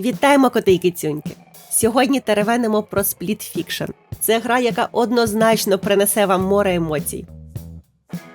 Вітаємо коти і кицюньки! Сьогодні теревенимо про Split Fiction. Це гра, яка однозначно принесе вам море емоцій.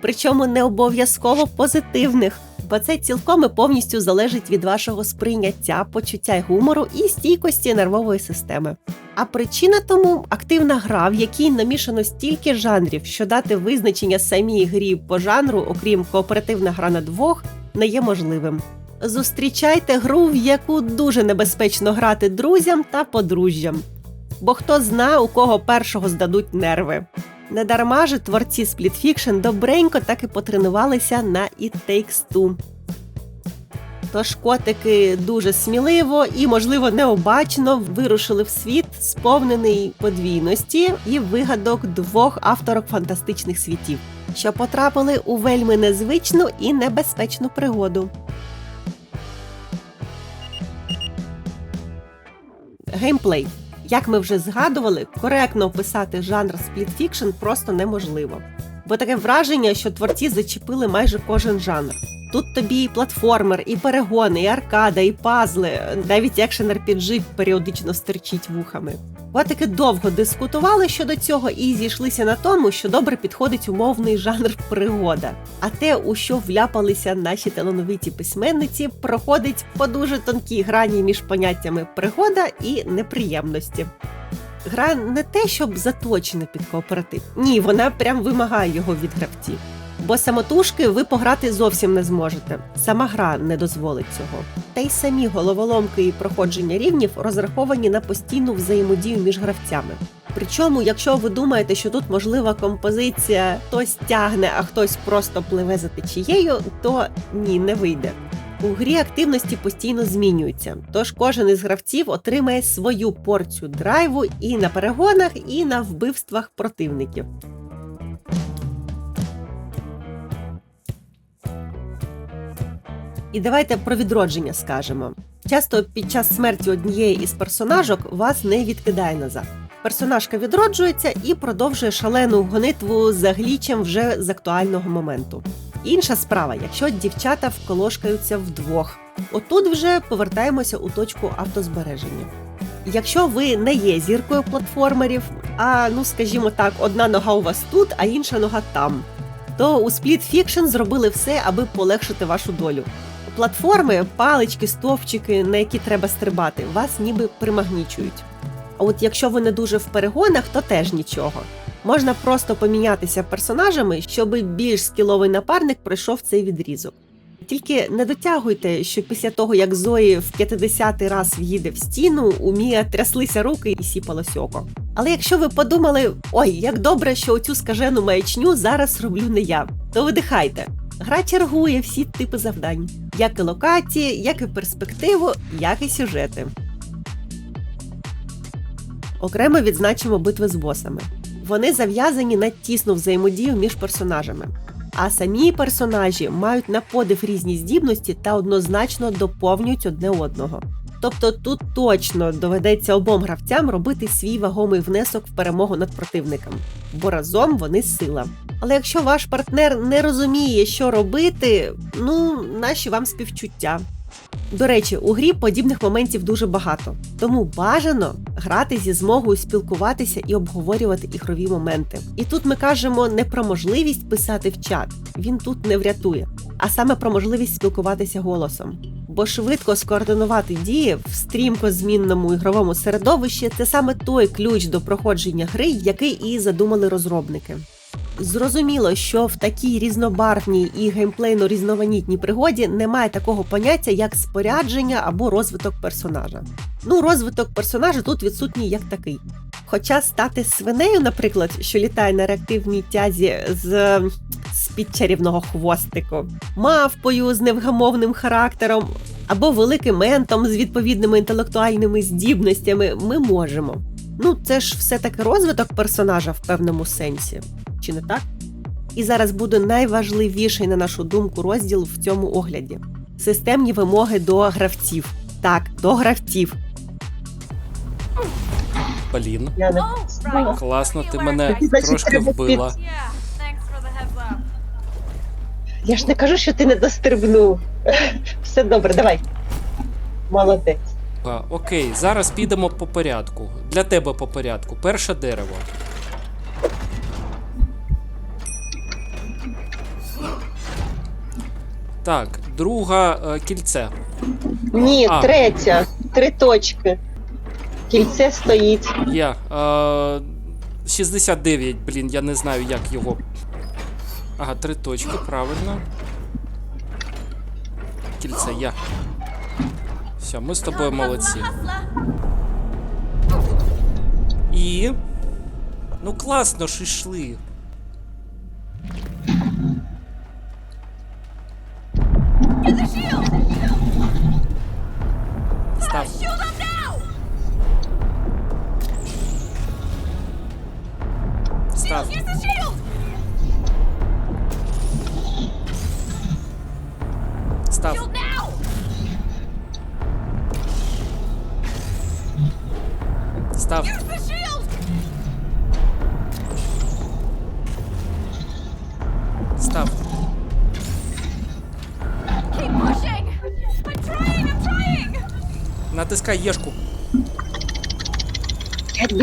Причому не обов'язково позитивних, бо це цілком і повністю залежить від вашого сприйняття, почуття гумору і стійкості нервової системи. А причина тому активна гра, в якій намішано стільки жанрів, що дати визначення самій грі по жанру, окрім кооперативна гра на двох, не є можливим. Зустрічайте гру, в яку дуже небезпечно грати друзям та подружжям. Бо хто зна, у кого першого здадуть нерви. Недарма же творці Split Fiction добренько так і потренувалися на It Takes Two. Тож котики дуже сміливо і, можливо, необачно вирушили в світ, сповнений подвійності і вигадок двох авторок фантастичних світів, що потрапили у вельми незвичну і небезпечну пригоду. Геймплей. Як ми вже згадували, коректно описати жанр сплітфікшн просто неможливо. Бо таке враження, що творці зачепили майже кожен жанр. Тут тобі і платформер, і перегони, і аркада, і пазли, навіть екшен RPG періодично стерчить вухами. Готики довго дискутували щодо цього і зійшлися на тому, що добре підходить умовний жанр пригода. А те, у що вляпалися наші талановиті письменниці, проходить по дуже тонкій грані між поняттями пригода і неприємності. Гра не те, щоб заточена під кооператив. Ні, вона прям вимагає його від гравців. Бо самотужки ви пограти зовсім не зможете. Сама гра не дозволить цього. Та й самі головоломки і проходження рівнів розраховані на постійну взаємодію між гравцями. Причому, якщо ви думаєте, що тут можлива композиція, хтось тягне, а хтось просто пливе за течією, то ні, не вийде. У грі активності постійно змінюються, тож кожен із гравців отримає свою порцію драйву і на перегонах, і на вбивствах противників. І давайте про відродження скажемо. Часто під час смерті однієї із персонажок вас не відкидає назад. Персонажка відроджується і продовжує шалену гонитву за глічем вже з актуального моменту. Інша справа, якщо дівчата вколошкаються вдвох, отут вже повертаємося у точку автозбереження. Якщо ви не є зіркою платформерів, а ну скажімо так, одна нога у вас тут, а інша нога там, то у Split Fiction зробили все, аби полегшити вашу долю. Платформи, палички, стовпчики, на які треба стрибати, вас ніби примагнічують. А от якщо ви не дуже в перегонах, то теж нічого. Можна просто помінятися персонажами, щоб більш скіловий напарник пройшов цей відрізок. Тільки не дотягуйте, що після того, як Зої в 50-й раз в'їде в стіну, у Мія тряслися руки і сіпалось око. Але якщо ви подумали, ой, як добре, що оцю скажену маячню зараз роблю не я, то видихайте. Гра чергує всі типи завдань, як і локації, як і перспективу, як і сюжети. Окремо відзначимо битви з босами. Вони зав'язані на тісну взаємодію між персонажами. А самі персонажі мають на подив різні здібності та однозначно доповнюють одне одного. Тобто тут точно доведеться обом гравцям робити свій вагомий внесок в перемогу над противником, бо разом вони сила. Але якщо ваш партнер не розуміє, що робити, ну наші вам співчуття. До речі, у грі подібних моментів дуже багато, тому бажано грати зі змогою спілкуватися і обговорювати ігрові моменти. І тут ми кажемо не про можливість писати в чат, він тут не врятує, а саме про можливість спілкуватися голосом. Бо швидко скоординувати дії в стрімко змінному ігровому середовищі це саме той ключ до проходження гри, який і задумали розробники. Зрозуміло, що в такій різнобарвній і геймплейно різноманітній пригоді немає такого поняття, як спорядження або розвиток персонажа. Ну, розвиток персонажа тут відсутній як такий. Хоча стати свинею, наприклад, що літає на реактивній тязі з з-під хвостику, мавпою з невгамовним характером або великим ментом з відповідними інтелектуальними здібностями ми можемо. Ну, це ж все таки розвиток персонажа в певному сенсі, чи не так? І зараз буде найважливіший, на нашу думку, розділ в цьому огляді: системні вимоги до гравців. Так, до гравців. Блін, класно, ти мене трошки вбила. Я ж не кажу, що ти не дострибнув. Все добре, давай. Молодець. А, Окей, зараз підемо по порядку. Для тебе по порядку. Перше дерево. Так, друга е, кільце. Ні, А. третя. Три точки. Кільце стоїть. Я. Е, 69, блін, я не знаю, як його. Ага, три точки, правильно. Кільце, я. Все, ми з тобою молодці. І. Ну класно ж ішли.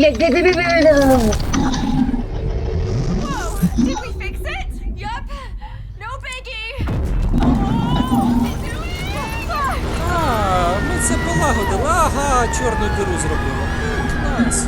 It's doing А, ми це полагодили. Ага, чорну діру зробили. Клас.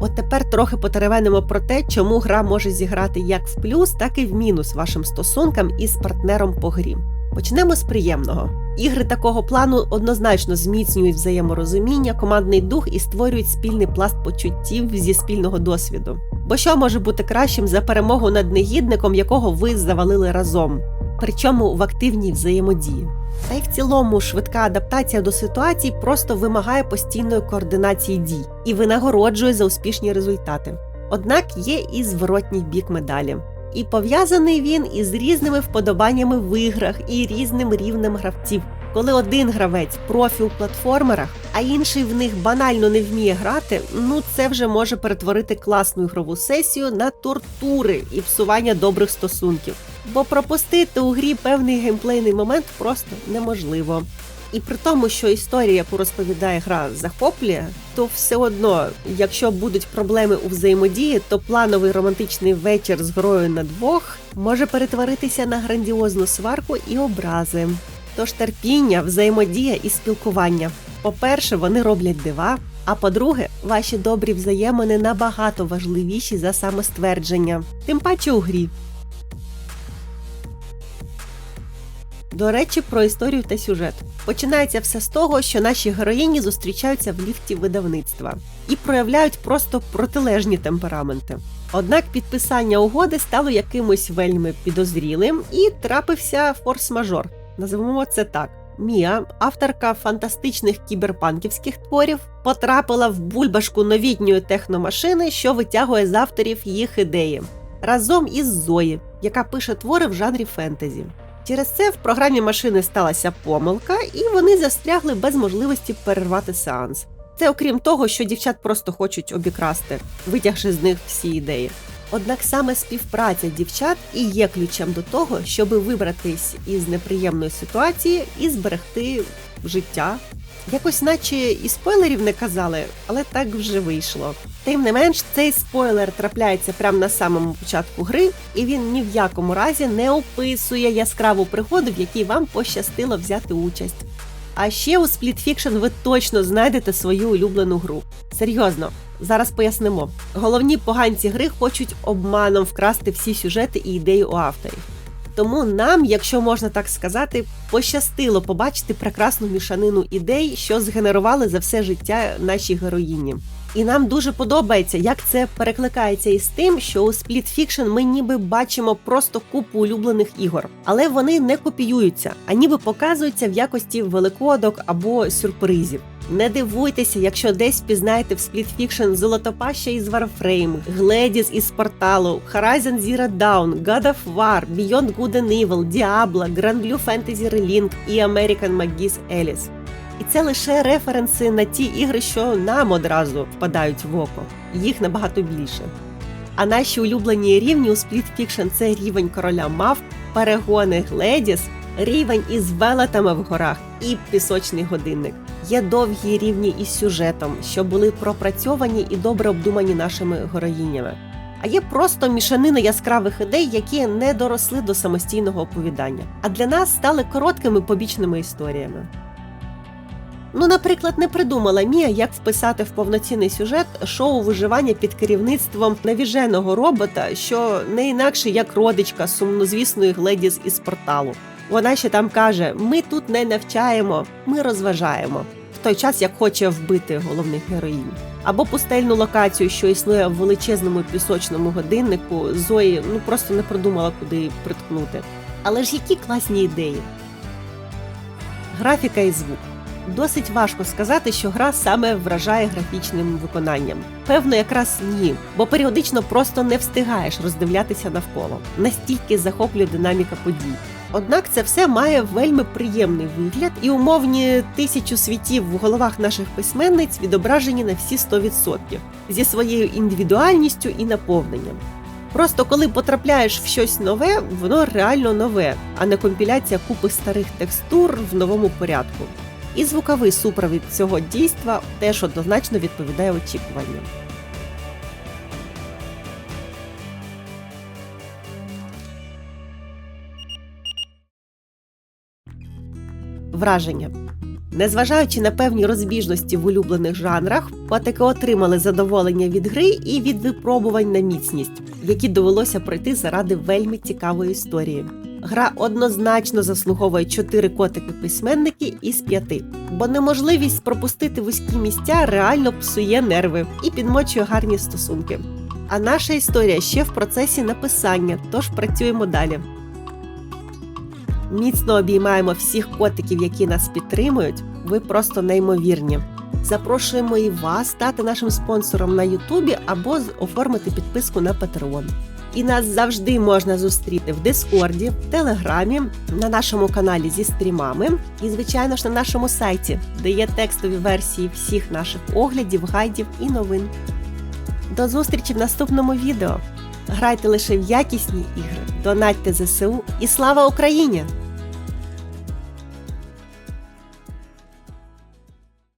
От тепер трохи потеревенимо про те, чому гра може зіграти як в плюс, так і в мінус вашим стосункам із партнером по грі. Почнемо з приємного. Ігри такого плану однозначно зміцнюють взаєморозуміння, командний дух і створюють спільний пласт почуттів зі спільного досвіду. Бо що може бути кращим за перемогу над негідником, якого ви завалили разом, причому в активній взаємодії. Та й в цілому швидка адаптація до ситуацій просто вимагає постійної координації дій і винагороджує за успішні результати. Однак є і зворотній бік медалі. І пов'язаний він із різними вподобаннями в іграх і різним рівнем гравців. Коли один гравець профі у платформерах, а інший в них банально не вміє грати, ну це вже може перетворити класну ігрову сесію на тортури і псування добрих стосунків. Бо пропустити у грі певний геймплейний момент просто неможливо. І при тому, що історія, яку розповідає гра, захоплює, то все одно, якщо будуть проблеми у взаємодії, то плановий романтичний вечір з грою на двох може перетворитися на грандіозну сварку і образи. Тож терпіння, взаємодія і спілкування. По-перше, вони роблять дива. А по-друге, ваші добрі взаємини набагато важливіші за самоствердження, тим паче у грі. До речі, про історію та сюжет. Починається все з того, що наші героїні зустрічаються в ліфті видавництва і проявляють просто протилежні темпераменти. Однак підписання угоди стало якимось вельми підозрілим і трапився форс-мажор. Назвемо це так. Мія, авторка фантастичних кіберпанківських творів, потрапила в бульбашку новітньої техномашини, що витягує з авторів їх ідеї, разом із Зої, яка пише твори в жанрі фентезі. Через це в програмі машини сталася помилка, і вони застрягли без можливості перервати сеанс. Це окрім того, що дівчат просто хочуть обікрасти, витягши з них всі ідеї. Однак саме співпраця дівчат і є ключем до того, щоб вибратись із неприємної ситуації і зберегти життя. Якось, наче і спойлерів не казали, але так вже вийшло. Тим не менш, цей спойлер трапляється прямо на самому початку гри, і він ні в якому разі не описує яскраву пригоду, в якій вам пощастило взяти участь. А ще у Split Fiction ви точно знайдете свою улюблену гру. Серйозно, зараз пояснимо. Головні поганці гри хочуть обманом вкрасти всі сюжети і ідеї у авторів. Тому нам, якщо можна так сказати, пощастило побачити прекрасну мішанину ідей, що згенерували за все життя наші героїні. І нам дуже подобається, як це перекликається із тим, що у Split Fiction ми ніби бачимо просто купу улюблених ігор, але вони не копіюються, а ніби показуються в якості великодок або сюрпризів. Не дивуйтеся, якщо десь пізнаєте в Split Fiction Золотопаща із Warframe, Гледіс із Порталу, Horizon Zero Dawn, God of War, Beyond Good and Evil, Diablo, Grand Blue Fantasy Relink і American McGee's Alice. І це лише референси на ті ігри, що нам одразу впадають в око. Їх набагато більше. А наші улюблені рівні у Split Fiction – це рівень короля мав, перегони Гледіс, Рівень із велетами в горах і пісочний годинник. Є довгі рівні із сюжетом, що були пропрацьовані і добре обдумані нашими героїнями. А є просто мішанина яскравих ідей, які не доросли до самостійного оповідання, а для нас стали короткими побічними історіями. Ну, наприклад, не придумала Мія, як вписати в повноцінний сюжет шоу виживання під керівництвом навіженого робота, що не інакше як родичка сумнозвісної гледіс із порталу. Вона ще там каже: ми тут не навчаємо, ми розважаємо. В той час як хоче вбити головних героїнь. Або пустельну локацію, що існує в величезному пісочному годиннику, Зої ну просто не придумала, куди приткнути. Але ж які класні ідеї. Графіка і звук. Досить важко сказати, що гра саме вражає графічним виконанням. Певно, якраз ні, бо періодично просто не встигаєш роздивлятися навколо. Настільки захоплює динаміка подій. Однак це все має вельми приємний вигляд, і умовні тисячу світів в головах наших письменниць відображені на всі 100% зі своєю індивідуальністю і наповненням. Просто коли потрапляєш в щось нове, воно реально нове, а не компіляція купи старих текстур в новому порядку. І звуковий супровід цього дійства теж однозначно відповідає очікуванням. Враження. Незважаючи на певні розбіжності в улюблених жанрах, патики отримали задоволення від гри і від випробувань на міцність, які довелося пройти заради вельми цікавої історії. Гра однозначно заслуговує 4 котики письменники із 5, бо неможливість пропустити вузькі місця реально псує нерви і підмочує гарні стосунки. А наша історія ще в процесі написання, тож працюємо далі. Міцно обіймаємо всіх котиків, які нас підтримують. Ви просто неймовірні. Запрошуємо і вас стати нашим спонсором на Ютубі або оформити підписку на Patreon. І нас завжди можна зустріти в Дискорді, в Телеграмі, на нашому каналі зі стрімами і, звичайно ж, на нашому сайті, де є текстові версії всіх наших оглядів, гайдів і новин. До зустрічі в наступному відео. Грайте лише в якісні ігри, донатьте ЗСУ і слава Україні!